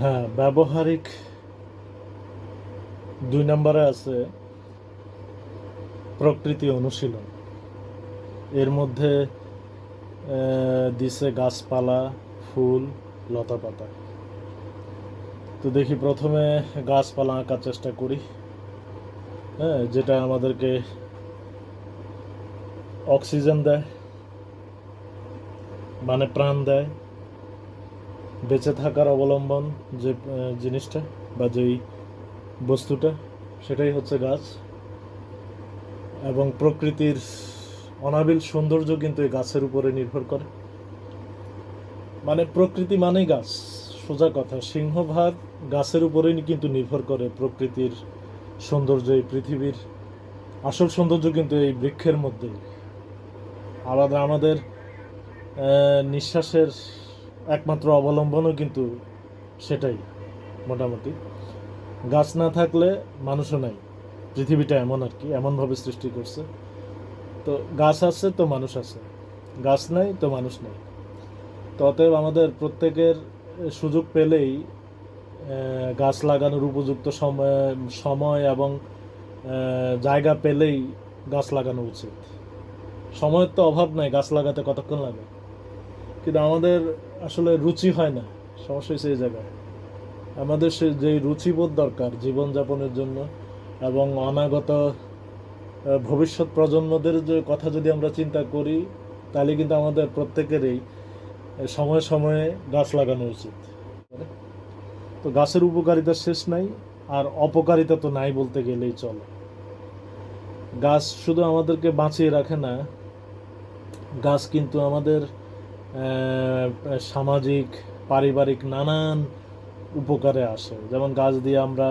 হ্যাঁ ব্যবহারিক দুই নম্বরে আছে প্রকৃতি অনুশীলন। এর মধ্যে দিছে গাছপালা, ফুল লতাপাতা তো দেখি প্রথমে গাছপালা আঁকার চেষ্টা করি। হ্যাঁ যেটা আমাদেরকে অক্সিজেন দেয় মানে প্রাণ দেয়। বেঁচে থাকার অবলম্বন যে জিনিসটা বা যেই বস্তুটা, সেটাই হচ্ছে গাছ। এবং প্রকৃতির অনাবিল সৌন্দর্য কিন্তু এই গাছের উপরে নির্ভর করে। মানে প্রকৃতি মানেই গাছ, সোজা কথা। সিংহভাগ গাছের উপরেই কিন্তু নির্ভর করে প্রকৃতির সৌন্দর্য, এই পৃথিবীর আসল সৌন্দর্য কিন্তু এই বৃক্ষের মধ্যেই। আলাদা আমাদের নিঃশ্বাসের একমাত্র অবলম্বনও কিন্তু সেটাই, মোটামুটি। গাছ না থাকলে মানুষও নাই, পৃথিবীটা এমন আর কি, এমনভাবে সৃষ্টি করছে। তো গাছ আছে তো মানুষ আছে, গাছ নাই তো মানুষ নাই। তো অতএব আমাদের প্রত্যেকের সুযোগ পেলেই গাছ লাগানোর উপযুক্ত সময় সময় এবং জায়গা পেলেই গাছ লাগানো উচিত। সময়ের তো অভাব নাই, গাছ লাগাতে কতক্ষণ লাগে? কিন্তু আমাদের আসলে রুচি হয় না, সমস্যা হচ্ছে এই জায়গায়। আমাদের সে যে রুচিবোধ দরকার জীবনযাপনের জন্য এবং অনাগত ভবিষ্যৎ প্রজন্মদের যে কথা যদি আমরা চিন্তা করি, তাহলে কিন্তু আমাদের প্রত্যেকেরই সময়ে সময়ে গাছ লাগানো উচিত। তো গাছের উপকারিতা শেষ নাই, আর অপকারিতা তো নাই বলতে গেলেই চলে। গাছ শুধু আমাদেরকে বাঁচিয়ে রাখে না, গাছ কিন্তু আমাদের সামাজিক, পারিবারিক নানান উপকারে আসে। যেমন গাছ দিয়ে আমরা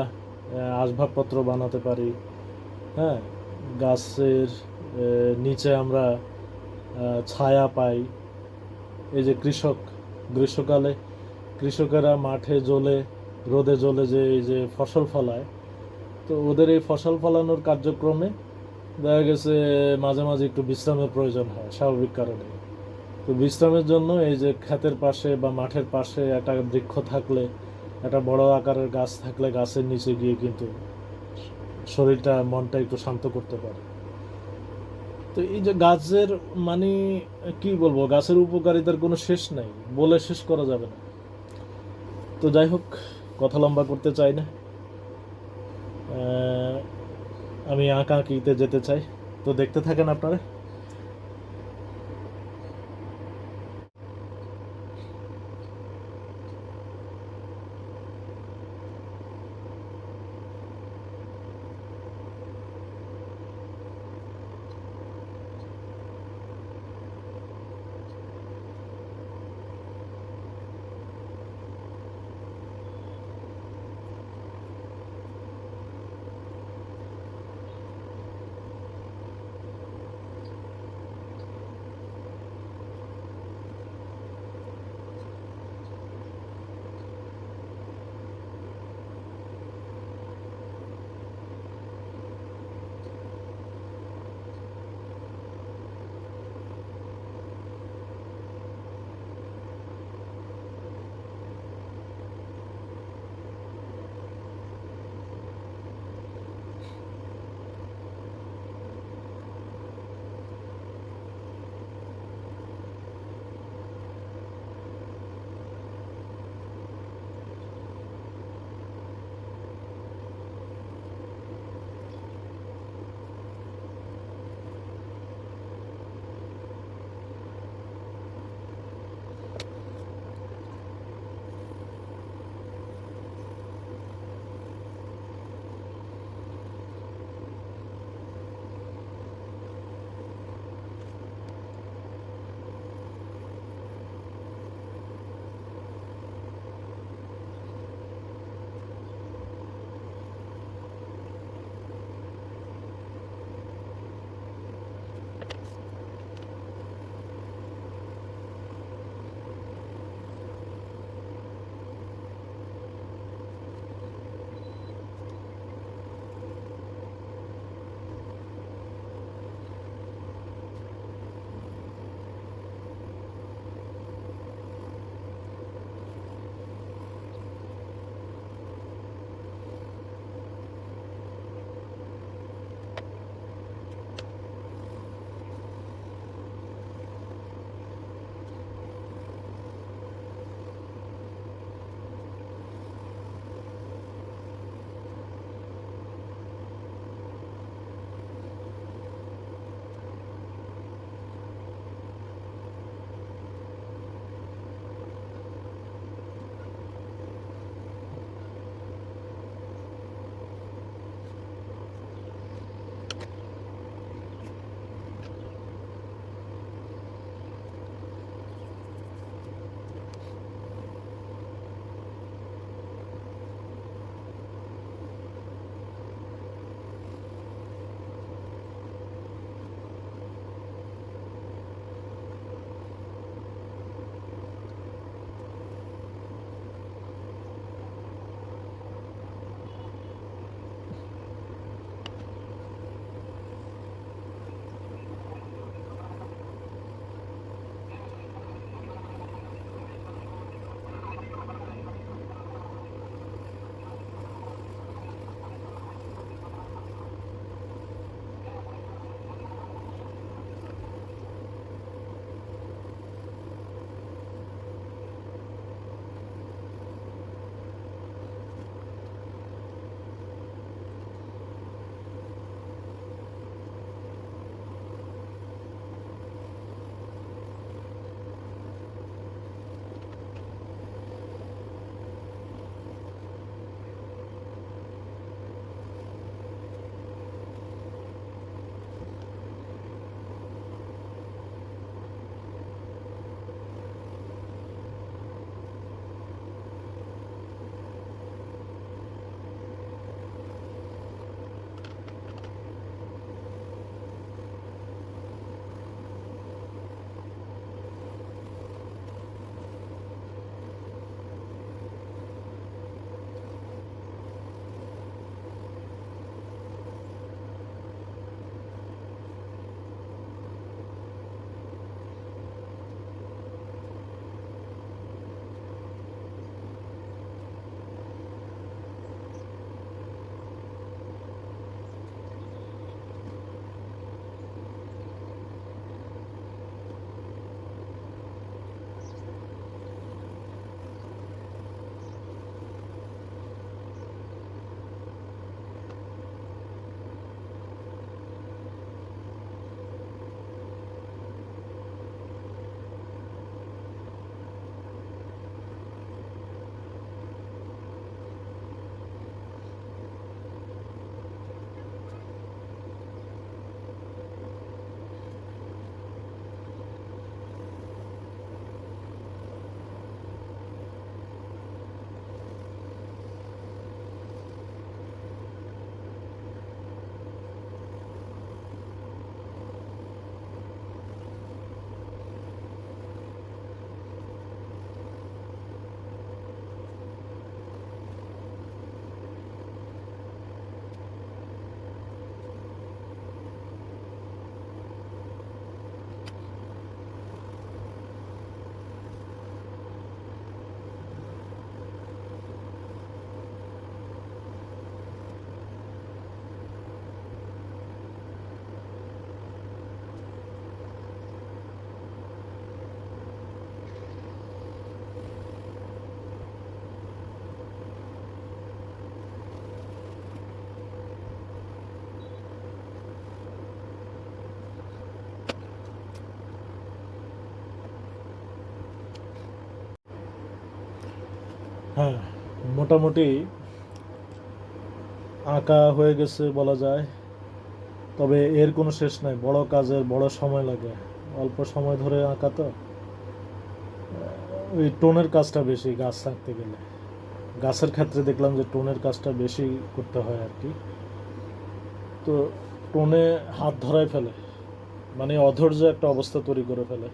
আসবাবপত্র বানাতে পারি হ্যাঁ? গাছের নিচে আমরা ছায়া পাই। এই যে কৃষক, গ্রীষ্মকালে কৃষকেরা মাঠে জ্বলে রোদে জ্বলে যে, এই যে ফসল ফলায়, তো ওদের এই ফসল ফলানোর কার্যক্রমে দেখা গেছে, মাঝে মাঝে একটু বিশ্রামের প্রয়োজন হয়, স্বাভাবিক কারণে তো বিশ্রামের জন্য এই যে ক্ষেতের পাশে বা মাঠের পাশে একটা বৃক্ষ থাকলে, একটা বড় আকারের গাছ থাকলে গাছের নিচে গিয়ে কিন্তু শরীরটা, মনটা একটু শান্ত করতে পারে। তো এই যে গাছের মানে কি বলব, গাছের উপকারিতার কোনো শেষ নাই, বলে শেষ করা যাবে না। তো যাই হোক, কথা লম্বা করতে চাই না। আমি আঁকা আঁকিতে যেতে চাই। তো দেখতে থাকেন আপনারা। হ্যাঁ মোটামুটি আঁকা হয়ে গেছে বলা যায়। তবে এর কোনো শেষ নাই, বড় কাজের বড় সময় লাগে। অল্প সময় ধরে আঁকা তো। ওই টোনের কাজটা বেশি গাছ আঁকতে গেলে। গাছের ক্ষেত্রে দেখলাম যে টোনের কাজটা বেশি করতে হয় আর কি। তো টোনে হাত ধরায় ফেলে। মানে অধৈর্য একটা অবস্থা তৈরি করে ফেলে।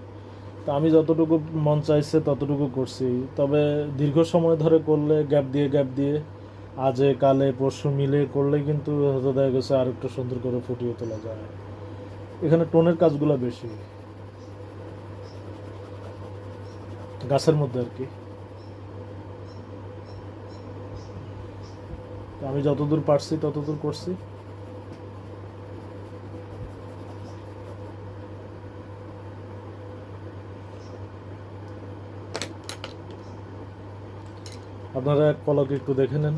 তো আমি যতটুকু মন চাইছে ততটুকু করছি। তবে দীর্ঘ সময় ধরে করলে গ্যাপ দিয়ে গ্যাপ দিয়ে, আজে, কালে, পরশু মিলে করলে কিন্তু হয়তো দেখা গেছে আর একটু সুন্দর করে ফুটিয়ে তোলা যায়। এখানে টোনের কাজগুলো বেশি। গাছের মধ্যে আর কি। আমি যতদূর পারছি ততদূর করছি। আপনারা এক পলক একটু দেখে নেন।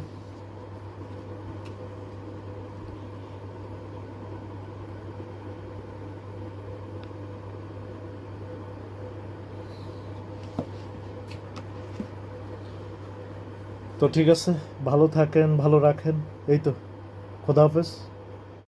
তো ঠিক আছে, ভালো থাকেন, ভালো রাখেন। এই তো, খোদা হাফেজ।